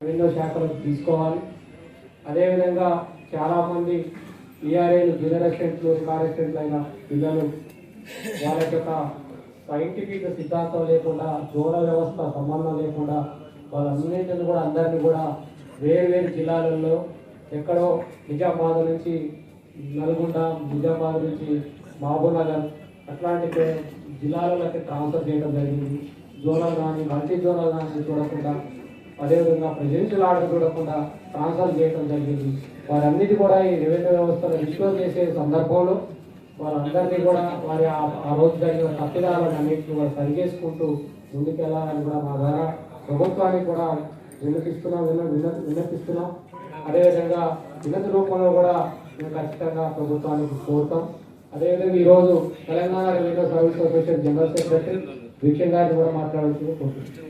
Revenue శాఖలకు తీసుకోవాలి. అదేవిధంగా చాలామంది ఈఆర్ఏలు జూనియర్ అసిస్టెంట్లు అయిన పిల్లలు వాళ్ళ యొక్క సైంటిఫిక్ సిద్ధాంతం లేకుండా దూర వ్యవస్థ సంబంధం లేకుండా వాళ్ళందరినీ కూడా అందరినీ కూడా వేరు వేరు జిల్లాలలో ఎక్కడో నిజామాబాద్ నుంచి నల్గొండ నిజామాబాద్ నుంచి మహబూబ్నగర్ అట్లాంటి జిల్లాలలోకి ట్రాన్స్ఫర్ చేయడం జరిగింది. జోనల్ కానీ మల్టీ జోనల్ కానీ చూడకుండా అదేవిధంగా ప్రెసిడెన్షియల్ ఆర్డర్ చూడకుండా ట్రాన్స్ఫర్ చేయడం జరిగింది. వారన్నిటి కూడా ఈ రెవెన్యూ వ్యవస్థను రిస్టోర్ చేసే సందర్భంలో వారందరినీ కూడా వారి ఆ- రోజు జరిగిన తప్పిదాలను అన్నింటినీ కూడా సరిచేసుకుంటూ ముందుకెళ్ళాలని కూడా మా ద్వారా ప్రభుత్వానికి కూడా విన్నపిస్తున్నాం విన్న విన్న విన్నపిస్తున్నాం. అదేవిధంగా వినతి రూపంలో కూడా మేము ఖచ్చితంగా ప్రభుత్వానికి కోరుతాం. అదేవిధంగా ఈరోజు Telangana revenue service association general secretary Vikshan గారిని కూడా మాట్లాడుతూ కోరుతున్నాం.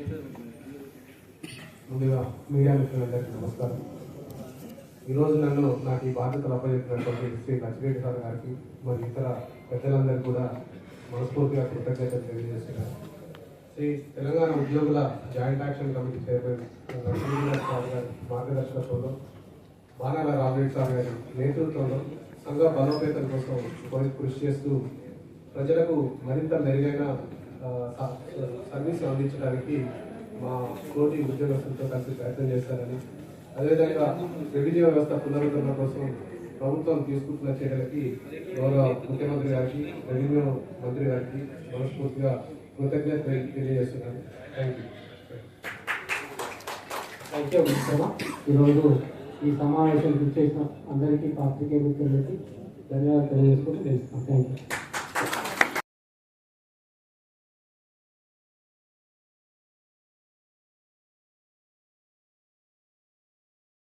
ముందుగా మీడియా మిత్రులందరికీ నమస్కారం. ఈరోజు నన్ను నాకు ఈ బాధ్యతలు అప్పచెప్పినటువంటి శ్రీ లక్ష్మీరెడ్డి సార్ గారికి మరి ఇతర పెద్దలందరికీ కూడా మనస్ఫూర్తిగా కృతజ్ఞతలు తెలియజేస్తున్నారు శ్రీ తెలంగాణ ఉద్యోగుల joint action committee chairman Lakshmireddy sir గారి మార్గదర్శకత్వంలో బాణాల రామరెడ్డి సార్ గారి నేతృత్వంలో సంఘ బలోపేతం కోసం కృషి చేస్తూ ప్రజలకు మరింత మెరుగైన సర్వీస్ అందించడానికి మా కోటి ఉద్యోగస్తులతో కలిసి ప్రయత్నం చేస్తారని అదేవిధంగా రెవెన్యూ వ్యవస్థ పునరుద్ధరణ కోసం ప్రభుత్వం తీసుకుంటున్న చర్యలకి గౌరవ ముఖ్యమంత్రి గారికి రెవెన్యూ మంత్రి గారికి మనస్ఫూర్తిగా కృతజ్ఞత తెలియజేస్తున్నాను. థ్యాంక్ యూ థ్యాంక్ యూ మిత్రమా ఈరోజు ఈ సమావేశం చేసిన అందరికీ పాత్రికేయ మిత్రులకి ధన్యవాదాలు తెలియజేసుకుంటూ తెలుస్తాం థ్యాంక్ యూ